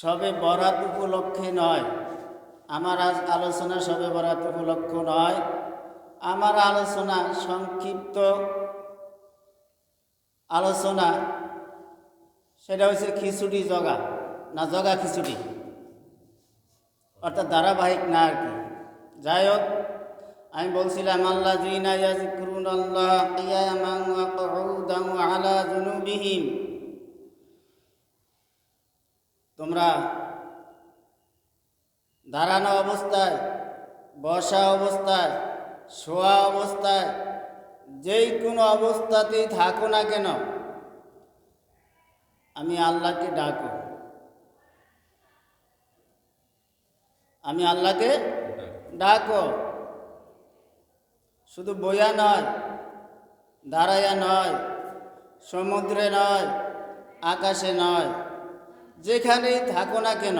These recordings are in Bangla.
সবে বরাত উপলক্ষে নয়, আমার আজ আলোচনা সবে বরাত উপলক্ষ নয়, আমার আলোচনা সংক্ষিপ্ত আলোচনা, সেটা হচ্ছে খিচুড়ি জগা, না জগা খিচুড়ি। অর্থাৎ ধারাবাহিক না আর কি। যাই হোক, আমি বলছিলাম আল্লাহ জিনা আল্লাহ ওয়া আলা জুনুবিহিম। তোমরা দাঁড়ানো অবস্থায়, বসা অবস্থায়, শোয়া অবস্থায়, যেই কোনো অবস্থাতেই থাকো না কেন, আমি আল্লাহকে ডাকো। আমি আল্লাহকে ডাকো। শুধু বইয়া নয় দাঁড়াইয়া নয়, সমুদ্রে নয়, আকাশে নয় যেখানেই থাকো না কেন,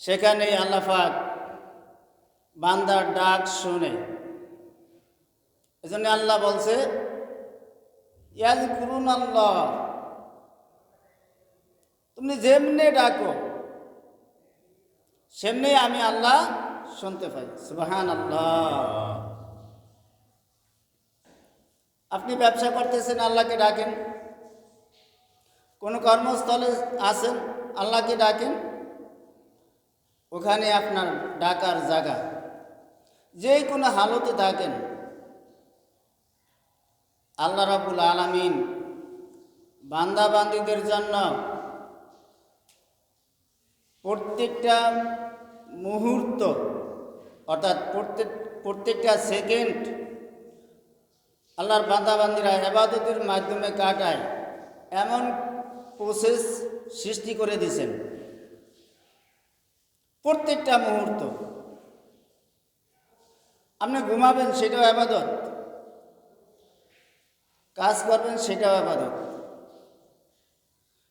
সেখানেই আল্লাফাক বান্দার ডাক শুনে। এজন্য আল্লাহ বলছে ইয়াজ করুন আল্লাহ তুমি যেমনি ডাকো সেমনি আমি আল্লাহ শুনতে পাই। সুবাহান আল্লাহ আপনি ব্যবসা করতেছেন, আল্লাহকে ডাকেন। কোনো কর্মস্থলে আসেন আল্লাহকে ডাকেন? ওখানে আপনার ডাকার জায়গা। যে কোনো হালতে থাকেন। আল্লাহ রাবুল আলামিন বান্দাবান্দিদের জন্য প্রত্যেকটা মুহূর্ত, অর্থাৎ প্রত্যেক, প্রত্যেকটা সেকেন্ড আল্লাহর বান্দাবান্দিরা এবাদতের মাধ্যমে কাটায়। এমন প্রসেস সৃষ্টি করে দিয়েছেন। প্রত্যেকটা মুহূর্ত। আপনি ঘুমাবেন, সেটাও আবাদত। কাজ করবেন, সেটাও আবাদত।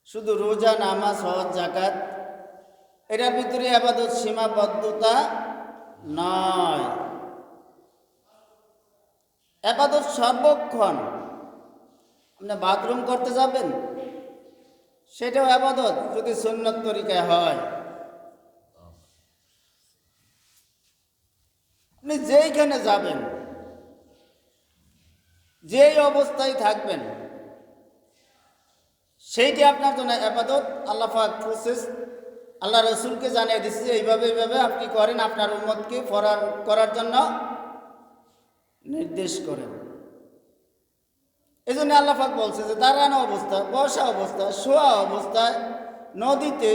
শুধু রোজা, নামাজ, হজ জাকাত এটার ভিতরে আবাদত সীমাবদ্ধতা নয়। আবাদত সর্বক্ষণ। আপনি বাথরুম করতে যাবেন সেটাও আবাদত, যদি সুন্নত তরিকায় হয়। আপনি যেইখানে যাবেন, যেই অবস্থায় থাকবেন, সেইটি আপনার জন্য আপাতত আল্লাহাক প্রসেস, আল্লাহ রসুলকে জানিয়ে দিচ্ছে, এইভাবে এইভাবে আপনি করেন, আপনার উন্মতকে করার করার জন্য নির্দেশ করেন। এই জন্য আল্লাহাক বলছে যে দাঁড়ানো অবস্থা বসা অবস্থা শোয়া অবস্থায়, নদীতে,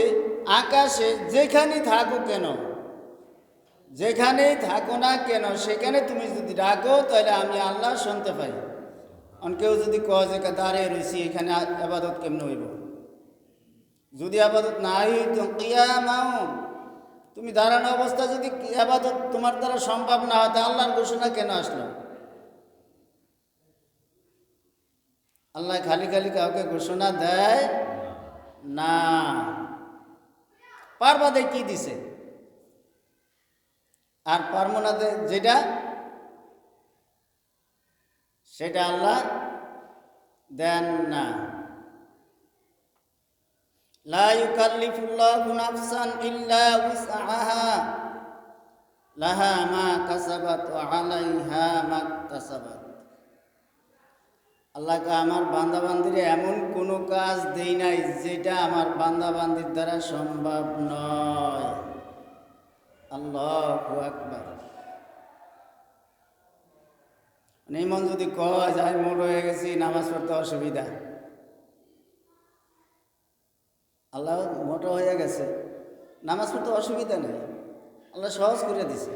আকাশে, যেখানেই থাকো কেন? যেখানেই থাকো না কেন, সেখানে তুমি যদি ডাকো, তাহলে আমি আল্লাহ শুনতে পাই। অন কেউ যদি কয় যে দাঁড়িয়ে রয়েছি এখানে আবাদত কেমন হইব? যদি আবাদত না হইতো কিয়ামাও। তুমি দাঁড়ানো অবস্থা যদি আবাদত তোমার দ্বারা সম্ভব না হয়, তা আল্লাহর ঘোষণা কেন আসলো? আল্লাহ খালি খালি কাউকে ঘোষণা দেয় না। পারবাদে কি দিছে? আর পারমোনাতে যেটা? সেটা আল্লাহ দেন না। লা লাহা মা মা কাসাবাত। আল্লাহকে আমার বান্দাবান্দিরে এমন কোনো কাজ দেই নাই যেটা আমার বান্দাবান্দির দ্বারা সম্ভব নয়। আল্লাহ আকবার। নিমন যদি কয় যায় মোট হয়ে গেছি, নামাজ পড়তে অসুবিধা। আল্লাহ মোটো হয়ে গেছে, নামাজ পড়তে অসুবিধা নেই। আল্লাহ সহজ করে দিছে।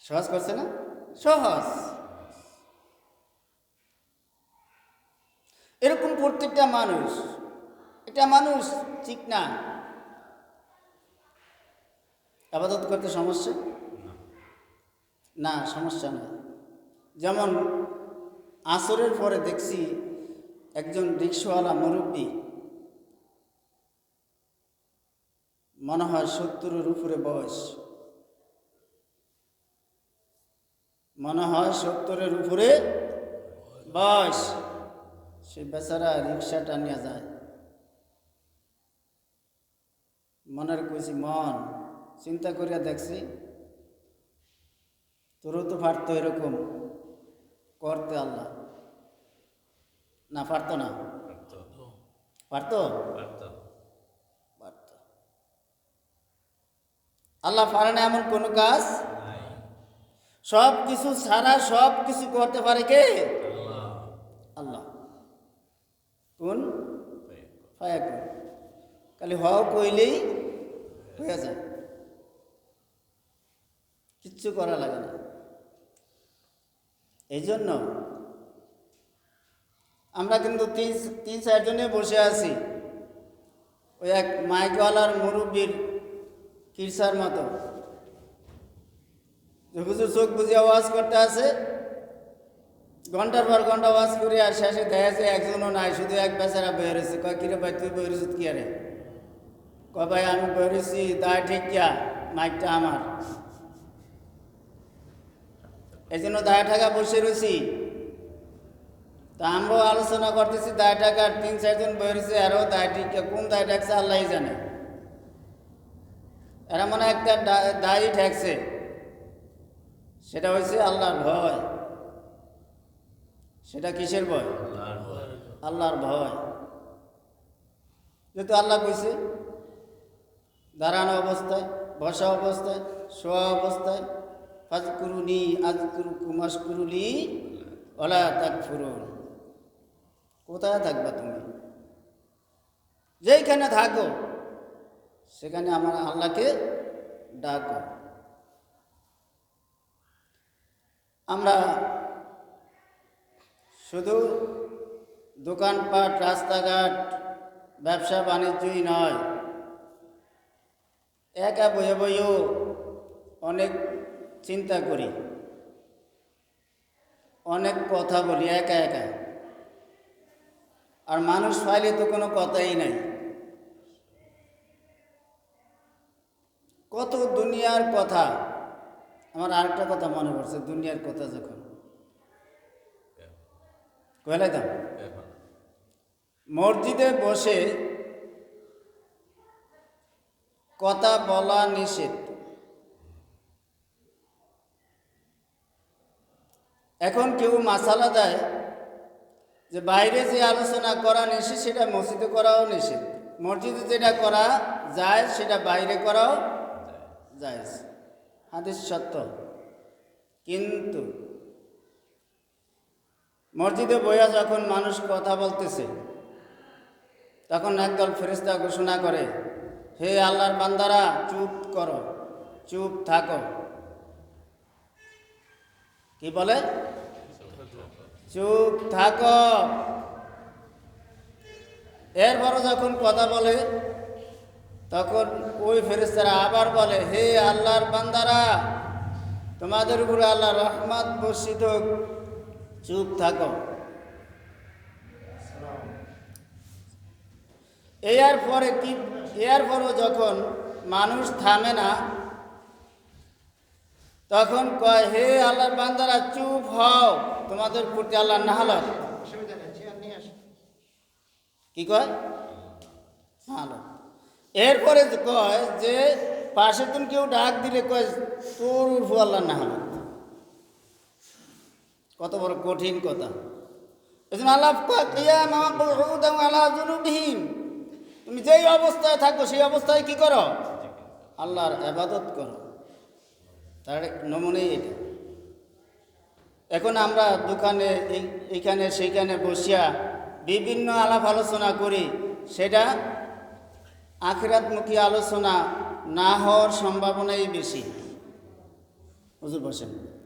সহজ করছে না? সহজ। প্রত্যেকটা মানুষ। এটা মানুষ, ঠিক না। আবাদত করতে সমস্যা? না, সমস্যা নেই যেমন আসরের পরে দেখছি একজন রিক্সাওয়ালা মুরব্বী, মনে হয় সত্তরের উপরে বয়স। মনে হয় সত্তরের উপরে বয়স। সে বেচারা রিক্সা টানিয়া যায়। মনের কইছি মন। চিন্তা করিয়া দেখছি তোরও তো পারতো এরকম করতে আল্লাহ। না পারতো না? পারতো। পারতো? পারতো। পারতো। আল্লাহ পারে না এমন কোনো কাজ? সব কিছু ছাড়া সব কিছু করতে পারে কে আল্লাহ আল্লাহ কোন পায়। ফায়া খালি হও কইলেই হয়ে যায়। কিচ্ছু করা লাগে না। এই জন্য আমরা কিন্তু তিন তিন চারজনে বসে আছি। ওই এক মাইকওয়ালার মুরব্বীর কিরসার মতো। চোখ বুঝে আওয়াজ করতে আছে ঘণ্টার পর ঘণ্টা ওয়াজ করি আর শেষে দেখা একজনও নাই, শুধু এক বেচারা বয়ে রয়েছে কয়, কিরে ভাই, তুই বয়ে রয়েছিস কি আরে? কয়, ভাই, আমি রয়েছি দায় ঠিক কিয়া? মাইকটা আমার। এই জন্য দায় টাকা বসে রয়েছি। তা আমরাও আলোচনা করতেছি, দায় টাকার তিন চারজন বয়ে রয়েছে আরও দায় ঠিক। কোন দায় ঠেকছে আল্লাহই জানে। এরা মনে একটা দা- দায়ই ঠেকছে। সেটা হয়েছে আল্লাহর ভয়। সেটা কিসের ভয়? আল্লাহর ভয়। যেহেতু আল্লাহ কইছে, দাঁড়ানো অবস্থায়, বসা অবস্থায়, শোয়া অবস্থায় ফাজ কুরুনি আজ কুরু কুমাস কুরুলি ওলা তাক ফুরুন কোথায় থাকবা তুমি? যেইখানে থাকো, সেখানে আমার আল্লাহকে ডাকো। আমরা শুধু দোকানপাট, রাস্তাঘাট, ব্যবসা বাণিজ্যই নয়, একা বয়ে বয়েও অনেক চিন্তা করি, অনেক কথা বলি, একা একা। আর মানুষ পাইলে তো কোনো কথাই নাই। কত দুনিয়ার কথা, আমার আরেকটা কথা মনে পড়ছে, দুনিয়ার কথা যখন। কয়লাই দাম মসজিদে বসে কথা বলা নিষেধ। এখন কেউ মাসালা দেয় যে বাইরে যে আলোচনা করা নিষেধ, সেটা মসজিদে করাও নিষেধ। মসজিদে যেটা করা যায়, সেটা বাইরে করাও যায়। হাদিস সত্য। কিন্তু মসজিদে বইয়া যখন মানুষ কথা বলতেছে, তখন একদল ফেরিস্তা ঘোষণা করে, হে আল্লাহর বান্দারা, চুপ করো, চুপ থাকো। কি বলে? চুপ থাকো। এরপরও যখন কথা বলে, তখন ওই ফেরিস্তারা আবার বলে, হে আল্লাহর বান্দারা, তোমাদের উপরে আল্লাহ রহমত বর্ষিত চুপ থাকো। এর পরে কি এর পরও যখন মানুষ থামে না, তখন কয়, হে আল্লাহর বান্দারা, চুপ হও। তোমাদের প্রতি আল্লাহ নাহালত কি কয়? ভালো এরপরে কয় যে, পাশে তুমি কেউ ডাক দিলে কয়, তোর উর্ফু আল্লাহ নাহালত কত বড় কঠিন কথা। এই জন্য আল্লাহ কয়, "কিয়ামা কুউদান আলা তুমি যেই অবস্থায় থাকো সেই অবস্থায় কি করো? আল্লাহর আবাদত করো। তার নমুনেই এটা। এখন আমরা দোকানে এই- এইখানে সেইখানে বসিয়া বিভিন্ন আলাপ আলোচনা করি। সেটা আখিরাতমুখী আলোচনা না হওয়ার সম্ভাবনাই বেশি। হুজুর বসেন।